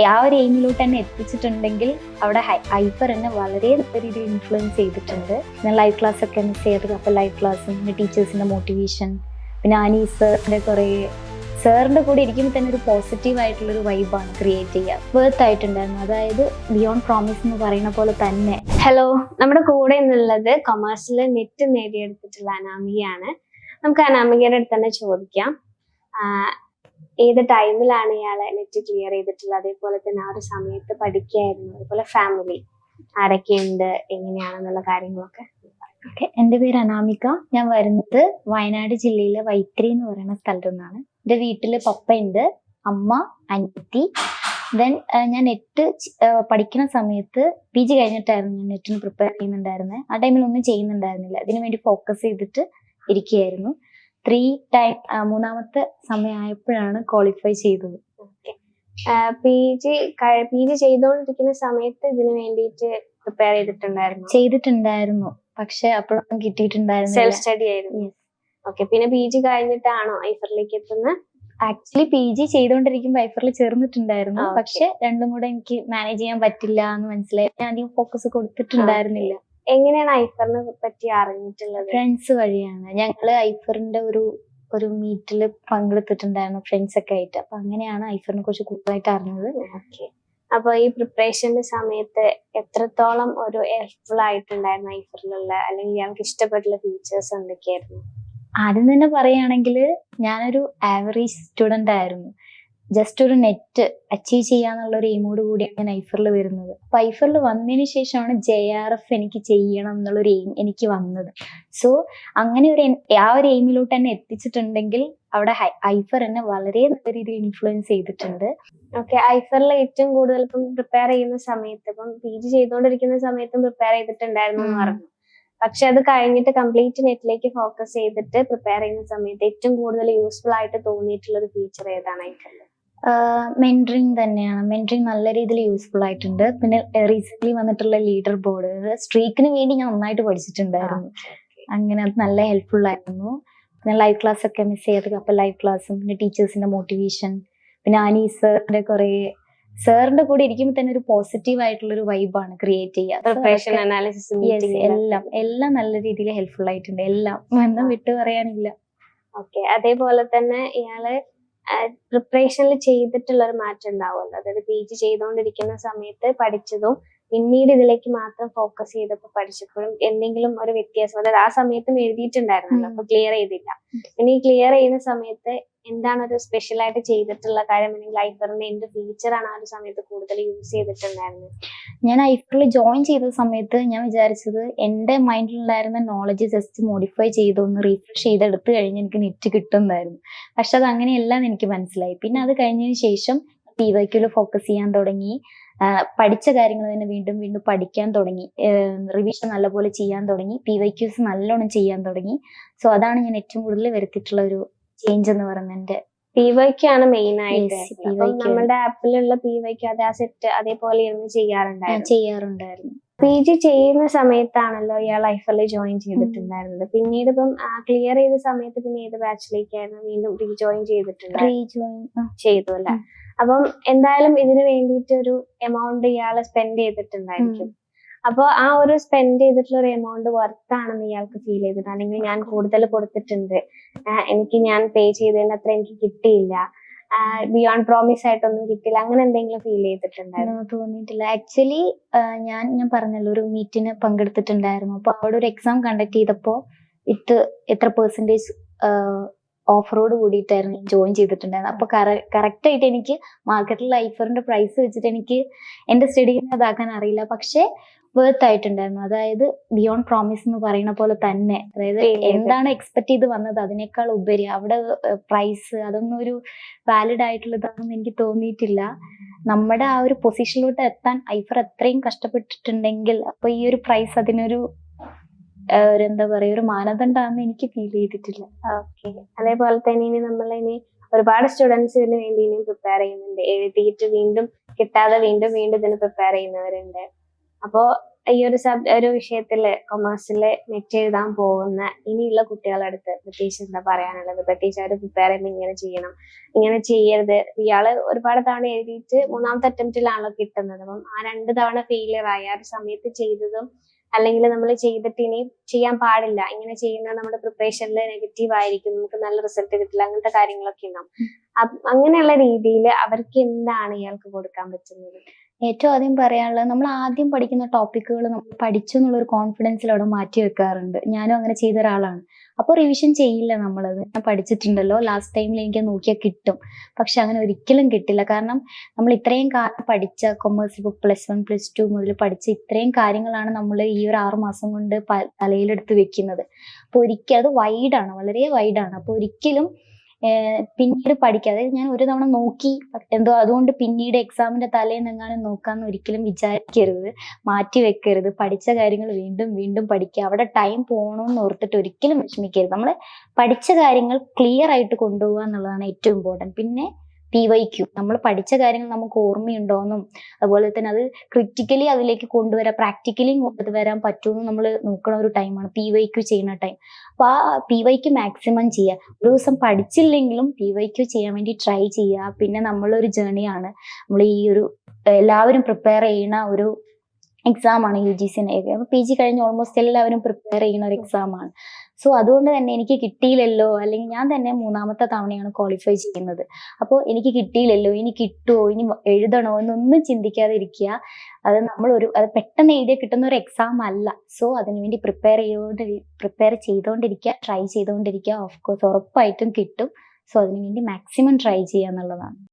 ആ ഒരു എയിമിലോട്ട് തന്നെ എത്തിച്ചിട്ടുണ്ടെങ്കിൽ അവിടെ ഹൈപ്പർ എന്നെ വളരെ നല്ല രീതിയിൽ ഇൻഫ്ലുവൻസ് ചെയ്തിട്ടുണ്ട്. ഞാൻ ലൈവ് ക്ലാസ് ഒക്കെ മിസ് ചെയ്തത്. അപ്പോൾ ലൈവ് ക്ലാസ്സും പിന്നെ ടീച്ചേഴ്സിന്റെ മോട്ടിവേഷൻ പിന്നെ ആനി സാറിന്റെ കുറേ സാറിന്റെ കൂടെ ഇരിക്കുമ്പോൾ തന്നെ ഒരു പോസിറ്റീവ് ആയിട്ടുള്ള ഒരു വൈബാണ് ക്രിയേറ്റ് ചെയ്യുക. വേർത്ത് ആയിട്ടുണ്ടായിരുന്നു. അതായത് ബിയോണ്ട് പ്രോമിസ് എന്ന് പറയുന്ന പോലെ തന്നെ. ഹലോ നമ്മുടെ കൂടെ നിന്നുള്ളത് കൊമേഴ്സിൽ നെറ്റ് നേടിയെടുത്തിട്ടുള്ള അനാമികയാണ്. നമുക്ക് അനാമികയുടെ അടുത്ത് തന്നെ ചോദിക്കാം. ഏത് ടൈമിലാണ് ഇയാളെ നെറ്റ് ക്ലിയർ ചെയ്തിട്ടുള്ളത്? അതേപോലെ തന്നെ ആ ഒരു സമയത്ത് പഠിക്കായിരുന്നു. അതുപോലെ ഫാമിലി ആരൊക്കെയുണ്ട് എങ്ങനെയാണെന്നുള്ള കാര്യങ്ങളൊക്കെ ഓക്കെ എന്റെ പേര് അനാമിക. ഞാൻ വരുന്നത് വയനാട് ജില്ലയിലെ വൈത്രി എന്ന് പറയുന്ന സ്ഥലത്തു നിന്നാണ് എന്റെ വീട്ടിൽ പപ്പയുണ്ട് അമ്മ അനിയത്തി. ദെൻ ഞാൻ നെറ്റ് പഠിക്കുന്ന സമയത്ത് പി ജി കഴിഞ്ഞിട്ടായിരുന്നു ഞാൻ നെറ്റിന് പ്രിപ്പയർ ചെയ്യുന്നുണ്ടായിരുന്നത് ആ ടൈമിൽ ഒന്നും ചെയ്യുന്നുണ്ടായിരുന്നില്ല. അതിനു വേണ്ടി ഫോക്കസ് ചെയ്തിട്ട് ഇരിക്കുകയായിരുന്നു. ത്രീ ടൈം മൂന്നാമത്തെ സമയമായപ്പോഴാണ് ക്വാളിഫൈ ചെയ്തത്. പി ജി പി ജി ചെയ്തുകൊണ്ടിരിക്കുന്ന സമയത്ത് ഇതിന് വേണ്ടിയിട്ട് പ്രിപ്പയർ ചെയ്തിട്ടുണ്ടായിരുന്നു? ചെയ്തിട്ടുണ്ടായിരുന്നു. പക്ഷെ അപ്പോഴൊന്നും കിട്ടിയിട്ടുണ്ടായിരുന്നു സെൽഫ് സ്റ്റഡി ആയിരുന്നു. ഓക്കെ പിന്നെ പി ജി കഴിഞ്ഞിട്ടാണോ ഐഫറിലേക്ക് എത്തുന്നത്? ആക്ച്വലി പി ജി ചെയ്തുകൊണ്ടിരിക്കുമ്പോൾ ഐഫറിൽ ചേർന്നിട്ടുണ്ടായിരുന്നു. പക്ഷെ രണ്ടും കൂടെ എനിക്ക് മാനേജ് ചെയ്യാൻ പറ്റില്ല എന്ന് മനസ്സിലായി. ഞാൻ അധികം ഫോക്കസ് കൊടുത്തിട്ടുണ്ടായിരുന്നില്ല. എങ്ങനെയാണ് ഐഫറിനെ പറ്റി അറിഞ്ഞിട്ടുള്ളത്? ഫ്രണ്ട്സ് വഴിയാണ്. ഞങ്ങൾ ഐഫറിന്റെ ഒരു ഒരു മീറ്റിൽ പങ്കെടുത്തിട്ടുണ്ടായിരുന്നു ഫ്രണ്ട്സ് ഒക്കെ ആയിട്ട്. അപ്പൊ അങ്ങനെയാണ് ഐഫറിനെ കുറിച്ച് കൂടുതലായിട്ട് അറിഞ്ഞത്. ഓക്കെ. അപ്പൊ ഈ പ്രിപ്പറേഷന്റെ സമയത്ത് എത്രത്തോളം ഒരു ഹെൽപ്ഫുൾ ആയിട്ടുണ്ടായിരുന്നു ഐഫറിലുള്ള അല്ലെങ്കിൽ ഞങ്ങൾക്ക് ഇഷ്ടപ്പെട്ടുള്ള ഫീച്ചേഴ്സ് എന്തൊക്കെയായിരുന്നു? ആദ്യം തന്നെ പറയുകയാണെങ്കിൽ ഞാനൊരു ആവറേജ് സ്റ്റുഡന്റ് ആയിരുന്നു. ജസ്റ്റ് ഒരു നെറ്റ് അച്ചീവ് ചെയ്യാന്നുള്ള ഒരു എയിമോട് കൂടിയാണ് ഞാൻ ഐഫറിൽ വരുന്നത്. അപ്പൊ ഐഫറിൽ വന്നതിന് ശേഷമാണ് ജെ ആർ എഫ് എനിക്ക് ചെയ്യണം എന്നുള്ള ഒരു എയിം എനിക്ക് വന്നത്. സോ അങ്ങനെ ഒരു ആ ഒരു എയിമിലോട്ട് തന്നെ എത്തിച്ചിട്ടുണ്ടെങ്കിൽ അവിടെ ഐഫർ എന്നെ വളരെ നല്ല രീതിയിൽ ഇൻഫ്ലുവൻസ് ചെയ്തിട്ടുണ്ട്. ഓക്കെ ഐഫറിൽ ഏറ്റവും കൂടുതൽ ഇപ്പം പ്രിപ്പയർ ചെയ്യുന്ന സമയത്ത് ഇപ്പം പി ജി ചെയ്തുകൊണ്ടിരിക്കുന്ന സമയത്തും പ്രിപ്പയർ ചെയ്തിട്ടുണ്ടായിരുന്നു എന്ന്. പറഞ്ഞു. പക്ഷെ അത് കഴിഞ്ഞിട്ട് കംപ്ലീറ്റ് നെറ്റിലേക്ക് ഫോക്കസ് ചെയ്തിട്ട് പ്രിപ്പയർ ചെയ്യുന്ന സമയത്ത് ഏറ്റവും കൂടുതൽ യൂസ്ഫുൾ ആയിട്ട് തോന്നിയിട്ടുള്ള ഒരു ഫീച്ചർ ഏതാണ് ഐഫറിൽ മെന്ററിങ് തന്നെയാണ്. മെന്ററിങ് നല്ല രീതിയിൽ യൂസ്ഫുൾ ആയിട്ടുണ്ട്. പിന്നെ റീസെന്റ് വന്നിട്ടുള്ള ലീഡർ ബോർഡ് സ്ട്രീക്കിന് വേണ്ടി ഞാൻ നന്നായിട്ട് പഠിച്ചിട്ടുണ്ടായിരുന്നു. അങ്ങനെ അത് നല്ല ഹെൽപ്ഫുൾ ആയിരുന്നു. പിന്നെ ലൈവ് ക്ലാസ് ഒക്കെ മിസ് ചെയ്തത് അപ്പൊ ലൈവ് ക്ലാസ്സും പിന്നെ ടീച്ചേഴ്സിന്റെ മോട്ടിവേഷൻ പിന്നെ ആനി സാറിന്റെ കുറെ സാറിന്റെ കൂടെ ഇരിക്കുമ്പോൾ തന്നെ ഒരു പോസിറ്റീവ് ആയിട്ടുള്ള ഒരു വൈബാണ് ക്രിയേറ്റ് ചെയ്യുക. എല്ലാം എല്ലാം നല്ല രീതിയിൽ ഹെൽപ്ഫുൾ ആയിട്ടുണ്ട്. എല്ലാം. എന്നും വിട്ടു പറയാനില്ല. ഓക്കെ അതേപോലെ തന്നെ ഇയാൾ പ്രിപ്പറേഷനിൽ ചെയ്തിട്ടുള്ള ഒരു മാറ്റം ഉണ്ടാവുമല്ലോ. അതായത് പി ജി ചെയ്തുകൊണ്ടിരിക്കുന്ന സമയത്ത് പഠിച്ചതും പിന്നീട് ഇതിലേക്ക് മാത്രം ഫോക്കസ് ചെയ്തപ്പോൾ പഠിച്ചപ്പോഴും എന്തെങ്കിലും ഒരു വ്യത്യാസം. അതായത് ആ സമയത്തും എഴുതിയിട്ടുണ്ടായിരുന്നല്ലോ. അപ്പൊ ക്ലിയർ ചെയ്തില്ല. പിന്നെ ഈ ക്ലിയർ ചെയ്യുന്ന സമയത്ത് എന്താണ് ഒരു സ്പെഷ്യൽ ആയിട്ട് ചെയ്തിട്ടുള്ള കാര്യം? അല്ലെങ്കിൽ ഐഫറിന്റെ എന്ത് ആണ് ആ ഒരു സമയത്ത് കൂടുതൽ യൂസ് ചെയ്തിട്ടുണ്ടായിരുന്നത്. ഞാൻ ഐഫറിൽ ജോയിൻ ചെയ്ത സമയത്ത് ഞാൻ വിചാരിച്ചത് എന്റെ മൈൻഡിലുണ്ടായിരുന്ന നോളജ് ജസ്റ്റ് മോഡിഫൈ ചെയ്ത് ഒന്ന് റീഫ്രഷ് ചെയ്തെടുത്ത് കഴിഞ്ഞ് എനിക്ക് നെറ്റ് കിട്ടുന്നതായിരുന്നു. പക്ഷെ അത് അങ്ങനെയല്ല എന്ന് എനിക്ക് മനസ്സിലായി. പിന്നെ അത് കഴിഞ്ഞതിന് ശേഷം പി വൈക്യൂൽ ഫോക്കസ് ചെയ്യാൻ തുടങ്ങി. പഠിച്ച കാര്യങ്ങൾ തന്നെ വീണ്ടും വീണ്ടും പഠിക്കാൻ തുടങ്ങി. റിവിഷൻ നല്ലപോലെ ചെയ്യാൻ തുടങ്ങി. പി വൈ ക്യൂസ് നല്ലോണം ചെയ്യാൻ തുടങ്ങി. സോ അതാണ് ഞാൻ ഏറ്റവും കൂടുതൽ വരുത്തിയിട്ടുള്ള ഒരു ചേഞ്ച് എന്ന് പറയുന്നത് എന്റെ പി വൈക്ക് ആണ് മെയിൻ ആയിട്ട്. Yes, അപ്പം നമ്മുടെ ആപ്പിലുള്ള പി വൈക്ക് അത് ആ സെറ്റ് അതേപോലെ ഇരുന്ന് ചെയ്യാറുണ്ടായിരുന്നു. ചെയ്യാറുണ്ടായിരുന്നു. പി ജി ചെയ്യുന്ന സമയത്താണല്ലോ ഇയാൾ ലൈഫിൽ ജോയിൻ ചെയ്തിട്ടുണ്ടായിരുന്നത്. പിന്നീട് ഇപ്പം ക്ലിയർ ചെയ്ത സമയത്ത് പിന്നെ ഏത് ബാച്ചിലേക്കായിരുന്നു വീണ്ടും റീജോയിൻ ചെയ്തിട്ടുണ്ട് റീജോയിൻ ചെയ്തു അല്ലെ. അപ്പം എന്തായാലും ഇതിന് വേണ്ടിയിട്ട് ഒരു എമൗണ്ട് ഇയാൾ സ്പെൻഡ് ചെയ്തിട്ടുണ്ടായിരിക്കും. അപ്പോൾ ആ ഒരു സ്പെൻഡ് ചെയ്തിട്ടുള്ള ഒരു എമൗണ്ട് വർത്ത് ആണെന്ന് ഇയാൾക്ക് ഫീൽ ചെയ്തിട്ട് അല്ലെങ്കിൽ ഞാൻ കൂടുതൽ കൊടുത്തിട്ടുണ്ട്. എനിക്ക് ഞാൻ പേ ചെയ്തതിന് അത്ര എനിക്ക് കിട്ടിയില്ല. ബിയോണ്ട് പ്രോമിസ് ആയിട്ടൊന്നും കിട്ടില്ല അങ്ങനെ എന്തെങ്കിലും ഫീൽ ചെയ്തിട്ടുണ്ടായിരുന്നു. തോന്നിയിട്ടില്ല. ആക്ച്വലി ഞാൻ ഞാൻ പറഞ്ഞല്ലോ ഒരു മീറ്റിന് പങ്കെടുത്തിട്ടുണ്ടായിരുന്നു. അപ്പൊ അവിടെ ഒരു എക്സാം കണ്ടക്ട് ചെയ്തപ്പോൾ വിത്ത് എത്ര പെർസെന്റേജ് ഓഫറോട് കൂടിയിട്ടായിരുന്നു ജോയിൻ ചെയ്തിട്ടുണ്ടായിരുന്നത്. അപ്പൊ കറക്റ്റ് ആയിട്ട് എനിക്ക് മാർക്കറ്റിൽ ലൈഫറിന്റെ പ്രൈസ് വെച്ചിട്ട് എനിക്ക് എന്റെ സ്റ്റഡി അതാക്കാൻ അറിയില്ല. പക്ഷെ വേർത്ത് ആയിട്ടുണ്ടായിരുന്നു. അതായത് ബിയോണ്ട് പ്രോമിസ് എന്ന് പറയുന്ന പോലെ തന്നെ. അതായത് എന്താണ് എക്സ്പെക്ട് ചെയ്ത് വന്നത്? അതിനേക്കാൾ ഉപരി അവിടെ പ്രൈസ് അതൊന്നും ഒരു വാലിഡ് ആയിട്ടുള്ളതാണെന്ന് എനിക്ക് തോന്നിയിട്ടില്ല. നമ്മുടെ ആ ഒരു പൊസിഷനിലോട്ട് എത്താൻ ഐഫർ അത്രയും കഷ്ടപ്പെട്ടിട്ടുണ്ടെങ്കിൽ അപ്പൊ ഈ ഒരു പ്രൈസ് അതിനൊരു ഒരു എന്താ പറയാ ഒരു മാനദണ്ഡമാണെന്ന് എനിക്ക് ഫീൽ ചെയ്തിട്ടില്ല. ഓക്കെ അതേപോലെ തന്നെ ഇനി നമ്മൾ ഇനി ഒരുപാട് സ്റ്റുഡൻസിന് വേണ്ടി ഇനിയും പ്രിപ്പയർ ചെയ്യുന്നുണ്ട്. എഴുതിയിട്ട് വീണ്ടും കിട്ടാതെ വീണ്ടും വീണ്ടും ഇതിന് പ്രിപ്പയർ ചെയ്യുന്നവരുണ്ട്. അപ്പോ ഈ ഒരു സബ് ഒരു വിഷയത്തിൽ കൊമേഴ്സിൽ നെറ്റ് എഴുതാൻ പോകുന്ന ഇനിയുള്ള കുട്ടികളുടെ അടുത്ത് പ്രത്യേകിച്ച് എന്താ പറയാനുള്ളത്? പ്രത്യേകിച്ച് അവർ പ്രിപ്പയർ ചെയ്യുമ്പോൾ ഇങ്ങനെ ചെയ്യണം. ഇങ്ങനെ ചെയ്യരുത്. ഇയാൾ ഒരുപാട് തവണ എഴുതിയിട്ട് മൂന്നാമത്തെ അറ്റംപ്റ്റിലാണല്ലോ കിട്ടുന്നത്. അപ്പം ആ രണ്ട് തവണ ഫെയിലിയർ ആയി. ആ ഒരു സമയത്ത് ചെയ്തതും അല്ലെങ്കിൽ നമ്മൾ ചെയ്തിട്ട് ഇനി ചെയ്യാൻ പാടില്ല. ഇങ്ങനെ ചെയ്യുന്ന നമ്മുടെ പ്രിപ്പറേഷനിൽ നെഗറ്റീവ് ആയിരിക്കും. നമുക്ക് നല്ല റിസൾട്ട് കിട്ടില്ല. അങ്ങനത്തെ കാര്യങ്ങളൊക്കെ ഉണ്ടാവും. അങ്ങനെയുള്ള രീതിയിൽ അവർക്ക് എന്താണ് ഇയാൾക്ക് കൊടുക്കാൻ പറ്റുന്നത്? ഏറ്റവും ആദ്യം പറയാനുള്ളത് നമ്മൾ ആദ്യം പഠിക്കുന്ന ടോപ്പിക്കുകൾ നമ്മൾ പഠിച്ചു എന്നുള്ളൊരു കോൺഫിഡൻസിൽ അവിടെ മാറ്റി വെക്കാറുണ്ട്. ഞാനും അങ്ങനെ ചെയ്ത ഒരാളാണ്. അപ്പോൾ റിവിഷൻ ചെയ്യില്ല നമ്മളത്. ഞാൻ പഠിച്ചിട്ടുണ്ടല്ലോ. ലാസ്റ്റ് ടൈമിൽ എനിക്ക് നോക്കിയാൽ കിട്ടും. പക്ഷെ അങ്ങനെ ഒരിക്കലും കിട്ടില്ല. കാരണം നമ്മൾ ഇത്രയും പഠിച്ച commerce book plus one plus two മുതൽ പഠിച്ച ഇത്രയും കാര്യങ്ങളാണ് നമ്മൾ ഈ ഒരു ആറു മാസം കൊണ്ട് തലയിലെടുത്ത് വെക്കുന്നത്. അപ്പോൾ ഒരിക്കലും അത് വൈഡാണ് വളരെ വൈഡാണ് അപ്പോൾ ഒരിക്കലും പിന്നീട് പഠിക്കുക അതായത് ഞാൻ ഒരു തവണ നോക്കി എന്തോ അതുകൊണ്ട് പിന്നീട് എക്സാമിന്റെ തലേന്ന് എങ്ങാനും നോക്കാന്ന് ഒരിക്കലും വിചാരിക്കരുത്. മാറ്റി വെക്കരുത്. പഠിച്ച കാര്യങ്ങൾ വീണ്ടും വീണ്ടും പഠിക്കുക അവിടെ ടൈം പോകണമെന്ന് ഓർത്തിട്ട് ഒരിക്കലും വിഷമിക്കരുത്. നമ്മൾ പഠിച്ച കാര്യങ്ങൾ ക്ലിയർ ആയിട്ട് കൊണ്ടുപോകുക എന്നുള്ളതാണ് ഏറ്റവും ഇമ്പോർട്ടന്റ് പിന്നെ പി വൈ ക്യൂ നമ്മൾ പഠിച്ച കാര്യങ്ങൾ നമുക്ക് ഓർമ്മയുണ്ടോയെന്നും അതുപോലെ തന്നെ അത് ക്രിറ്റിക്കലി അതിലേക്ക് കൊണ്ടുവരാൻ പ്രാക്ടിക്കലി കൊണ്ടുവരാൻ പറ്റുമെന്ന് നമ്മൾ നോക്കുന്ന ഒരു ടൈമാണ് പി വൈ ക്യൂ ചെയ്യുന്ന ടൈം അപ്പോൾ ആ പി വൈ ക്യൂ മാക്സിമം ചെയ്യുക. ഒരു ദിവസം പഠിച്ചില്ലെങ്കിലും പി വൈ ക്യൂ ചെയ്യാൻ വേണ്ടി ട്രൈ ചെയ്യുക. പിന്നെ നമ്മളൊരു ജേണിയാണ് നമ്മൾ ഈ ഒരു എല്ലാവരും പ്രിപ്പയർ ചെയ്യുന്ന ഒരു എക്സാം ആണ് U G C P G കഴിഞ്ഞ് ഓൾമോസ്റ്റ് എല്ലാവരും പ്രിപ്പയർ ചെയ്യുന്ന ഒരു എക്സാം ആണ്. സോ അതുകൊണ്ട് തന്നെ എനിക്ക് കിട്ടിയില്ലല്ലോ. അല്ലെങ്കിൽ ഞാൻ തന്നെ മൂന്നാമത്തെ തവണയാണ് ക്വാളിഫൈ ചെയ്യുന്നത്. അപ്പോൾ എനിക്ക് കിട്ടിയില്ലല്ലോ. ഇനി കിട്ടുമോ ഇനി എഴുതണോ? എന്നൊന്നും ചിന്തിക്കാതെ ഇരിക്കുക. അത് നമ്മൾ ഒരു അത് പെട്ടെന്ന് എഴുതിയ കിട്ടുന്ന ഒരു എക്സാം അല്ല. സോ അതിനുവേണ്ടി പ്രിപ്പയർ ചെയ്തുകൊണ്ട് പ്രിപ്പയർ ചെയ്തുകൊണ്ടിരിക്കുക ട്രൈ ചെയ്തുകൊണ്ടിരിക്കുക ഓഫ് കോഴ്സ് ഉറപ്പായിട്ടും കിട്ടും. സോ അതിനുവേണ്ടി മാക്സിമം ട്രൈ ചെയ്യുക എന്നുള്ളതാണ്.